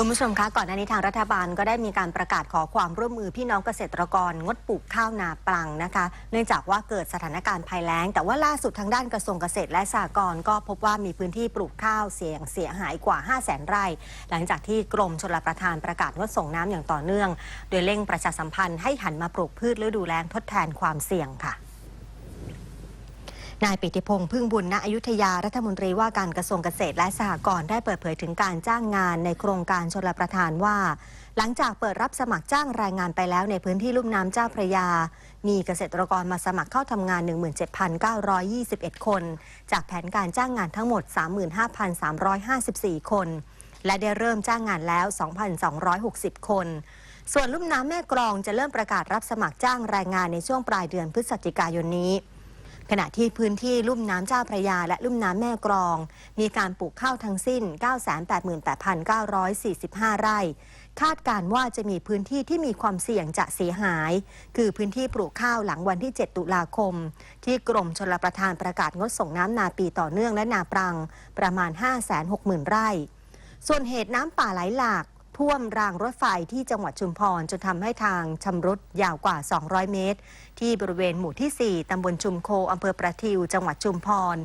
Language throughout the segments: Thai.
คุณผู้ชมคะก่อนหน้านี้ทางรัฐบาลก็ได้มีการประกาศขอความร่วมมือพี่น้องเกษตรกรงดปลูกข้าวนาปลังนะคะ เนื่องจากว่าเกิดสถานการณ์ภัยแล้ง แต่ว่าล่าสุดทางด้านกระทรวงเกษตรและสหกรณ์ก็พบว่ามีพื้นที่ปลูกข้าวเสียงเสียหายกว่า 5 0 0แสนไร่ หลังจากที่กรมชลประทานประกาศงดส่งน้ำอย่างต่อเนื่อง โดยเร่งประชาสัมพันธ์ให้หันมาปลูกพืชฤดูแล้งทดแทนความเสี่ยงค่ะ นายปิติพงษ์พึ่งบุญณอยุธยารัฐมนตรีว่าการกระทรวงเกษตรและสหกรณ์ได้เปิดเผยถึงการจ้างงานในโครงการชลประทานว่า หลังจากเปิดรับสมัครจ้างแรายงานไปแล้วในพื้นที่ลุ่มน้ำเจ้าพระยา มีเกษตรกรมาสมัครเข้าทำงาน 17,921 คน จากแผนการจ้างงานทั้งหมด 35,354 คน และได้เริ่มจ้างงานแล้ว 2,260 คนส่วนลุ่มน้ำแม่กรองจะเริ่มประกาศรับสมัครจ้างแรงงานในช่วงปลายเดือนพฤศจิกายนนี้ ขณะที่พื้นที่ลุ่มน้ำเจ้าพระยา และลุ่มน้ำแม่กรอง มีการปลูกข้าวทั้งสิ้น 988,945 ไร่ คาดการว่าจะมีพื้นที่ที่มีความเสี่ยงจะเสียหาย คือพื้นที่ปลูกข้าวหลังวันที่ 7 ตุลาคม ที่กรมชลประทานประกาศงดส่งน้ำนาปีต่อเนื่องและนาปรัง ประมาณ 560,000 ไร่ ส่วนเหตุน้ำป่าไหลหลาก ท่วมรางรถไฟที่จังหวัดชุมพร จนทำให้ทางชำรุดยาวกว่า 200 เมตร ที่บริเวณหมู่ที่ 4 ตำบลชุมโคอำเภอประทิว จังหวัดชุมพร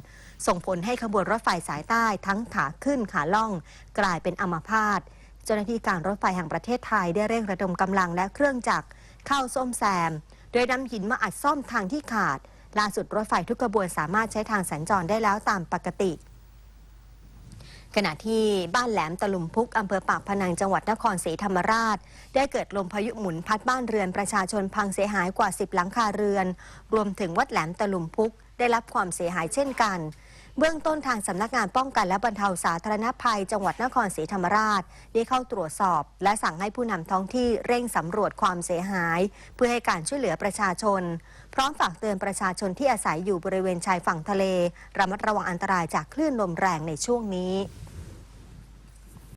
ส่งผลให้ขบวนรถไฟสายใต้ทั้งขาขึ้นขาล่อง กลายเป็นอัมพาตเจ้าหน้าที่การรถไฟแห่งประเทศไทยได้เร่งระดมกำลังและเครื่องจักรเข้าซ่อมแซม โดยนำหินมาอัดซ่อมทางที่ขาด ล่าสุดรถไฟทุกขบวนสามารถใช้ทางสัญจรได้แล้วตามปกติ ขณะที่บ้านแหลมตะลุมพุกอำเภอปากพนังจังหวัดนครศรีธรรมราช ได้เกิดลมพายุหมุนพัดบ้านเรือนประชาชนพังเสียหายกว่า 10 หลังคาเรือน รวมถึงวัดแหลมตะลุมพุก ได้รับความเสียหายเช่นกัน เบื้องต้นทางสำนักงานป้องกันและบรรเทาสาธารณภัย จังหวัดนครศรีธรรมราช ได้เข้าตรวจสอบ และสั่งให้ผู้นำท้องที่เร่งสำรวจความเสียหาย เพื่อให้การช่วยเหลือประชาชน พร้อมฝากเตือนประชาชนที่อาศัยอยู่บริเวณชายฝั่งทะเลระมัดระวังอันตรายจากคลื่นลมแรงในช่วงนี้